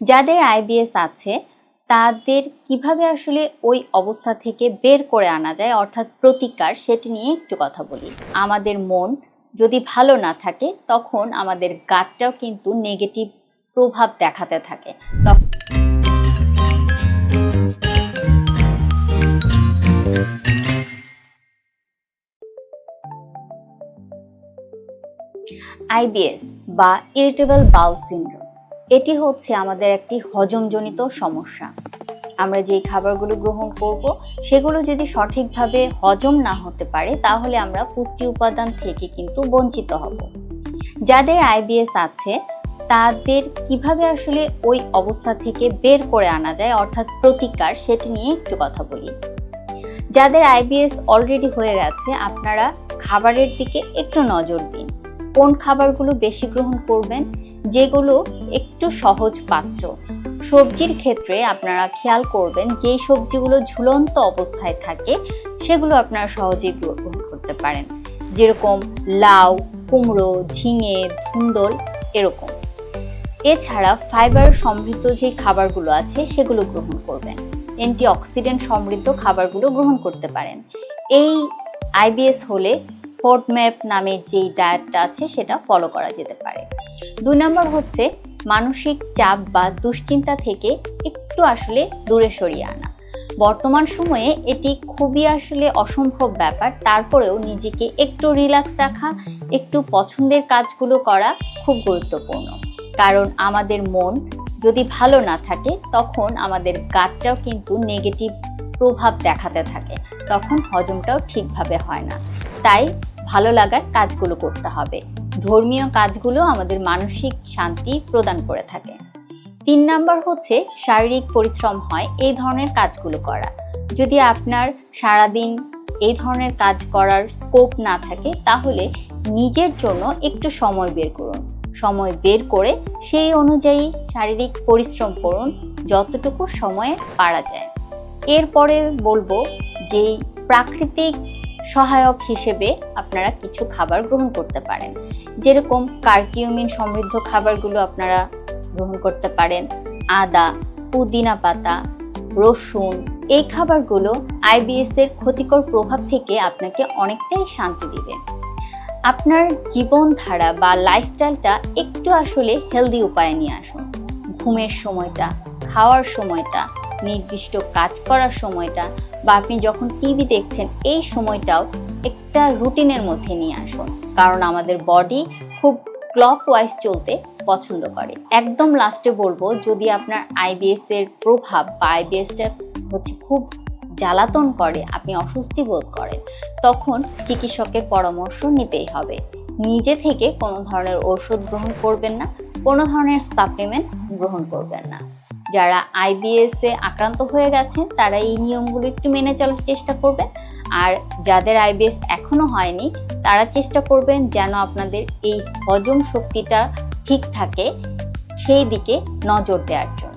যাদের আইবিএস আছে, তাদের কীভাবে আসলে ওই অবস্থা থেকে বের করে আনা যায়, অর্থাৎ প্রতিকার, সেটি নিয়ে একটু কথা বলি। আমাদের মন যদি ভালো না থাকে, তখন আমাদের গাতটাও কিন্তু নেগেটিভ প্রভাব দেখাতে থাকে। তখন আইবিএস বা ইরিটেবল বাউল সিনড্রোম এটি হচ্ছে আমাদের একটি হজমজনিত সমস্যা। আমরা যে খাবারগুলো গ্রহণ করব, সেগুলো যদি সঠিকভাবে হজম না হতে পারে, তাহলে আমরা পুষ্টি উপাদান থেকে কিন্তু বঞ্চিত হব। যাদের আইবিএস আছে, তাদের কীভাবে আসলে ওই অবস্থা থেকে বের করে আনা যায়, অর্থাৎ প্রতিকার, সেটি নিয়ে একটু কথা বলি। যাদের আইবিএস অলরেডি হয়ে গেছে, আপনারা খাবারের দিকে একটু নজর দিন। কোন খাবারগুলো বেশি গ্রহণ করবেন যেগুলো একটু সহজ পাচ্য সবজির ক্ষেত্রে আপনারা খেয়াল করবেন, যেই সবজিগুলো ঝুলন্ত অবস্থায় থাকে, সেগুলো আপনারা সহজেই গ্রহণ করতে পারেন। যেরকম লাউ, কুমড়ো, ঝিঙে, ধুন্দল, এরকম। এছাড়া ফাইবার সমৃদ্ধ যে খাবারগুলো আছে, সেগুলো গ্রহণ করবেন। অ্যান্টিঅক্সিডেন্ট সমৃদ্ধ খাবারগুলো গ্রহণ করতে পারেন। এই আইবিএস হলে ফোর্ট ম্যাপ নামের যেই ডায়েটটা আছে, সেটা ফলো করা যেতে পারে। দুই নম্বর হচ্ছে মানসিক চাপ বা দুশ্চিন্তা থেকে একটু আসলে দূরে সরিয়ে আনা। বর্তমান সময়ে এটি খুবই আসলে অসম্ভব ব্যাপার, তারপরেও নিজেকে একটু রিল্যাক্স রাখা, একটু পছন্দের কাজগুলো করা খুব গুরুত্বপূর্ণ। কারণ আমাদের মন যদি ভালো না থাকে, তখন আমাদের গাতটাও কিন্তু নেগেটিভ প্রভাব দেখাতে থাকে, তখন হজমটাও ঠিকভাবে হয় না। তাই ভালো লাগার কাজগুলো করতে হবে। ধর্মীয় কাজগুলো আমাদের মানসিক শান্তি প্রদান করে থাকে। তিন নাম্বার হচ্ছে শারীরিক পরিশ্রম হয়, এই ধরনের কাজগুলো করা। যদি আপনার সারাদিন এই ধরনের কাজ করার স্কোপ না থাকে, তাহলে নিজের জন্য একটু সময় বের করুন। সময় বের করে সেই অনুযায়ী শারীরিক পরিশ্রম করুন, যতটুকু সময়ে পারা যায়। এরপরে বলব যেই প্রাকৃতিক সহায়ক হিসেবে আপনারা কিছু খাবার গ্রহণ করতে পারেন। যেরকম কার্কিউমিন সমৃদ্ধ খাবারগুলো আপনারা গ্রহণ করতে পারেন, আদা, পুদিনা পাতা, রসুন, এই খাবারগুলো আইবিএস এর ক্ষতিকর প্রভাব থেকে আপনাকে অনেকটাই শান্তি দিবে। আপনার জীবনধারা বা লাইফস্টাইলটা একটু আসলে হেলদি উপায়ে নিয়ে আসুন। ঘুমের সময়টা, খাওয়ার সময়টা, নির্দিষ্ট কাজ করার সময়টা বা আপনি যখন টিভি দেখছেন, এই সময়টাও একটা রুটিনের মধ্যে নিয়ে আসুন। কারণ আমাদের বডি খুব ক্লক ওয়াইজ চলতে পছন্দ করে। একদম লাস্টে বলব, যদি আপনার আইবিএস এর প্রভাব বা আইবিএসটা হচ্ছে খুব জ্বালাতন করে, আপনি অস্বস্তি বোধ করেন, তখন চিকিৎসকের পরামর্শ নিতেই হবে। নিজে থেকে কোনো ধরনের ওষুধ গ্রহণ করবেন না, কোনো ধরনের সাপ্লিমেন্ট গ্রহণ করবেন না। যারা আইবিএস এ আক্রান্ত হয়ে গেছেন, তারা এই নিয়মগুলো একটু মেনে চলার চেষ্টা করবেন। আর যাদের আইবিএস এখনও হয়নি, তারা চেষ্টা করবেন যেন আপনাদের এই হজম শক্তিটা ঠিক থাকে, সেই দিকে নজর দেওয়ার জন্য।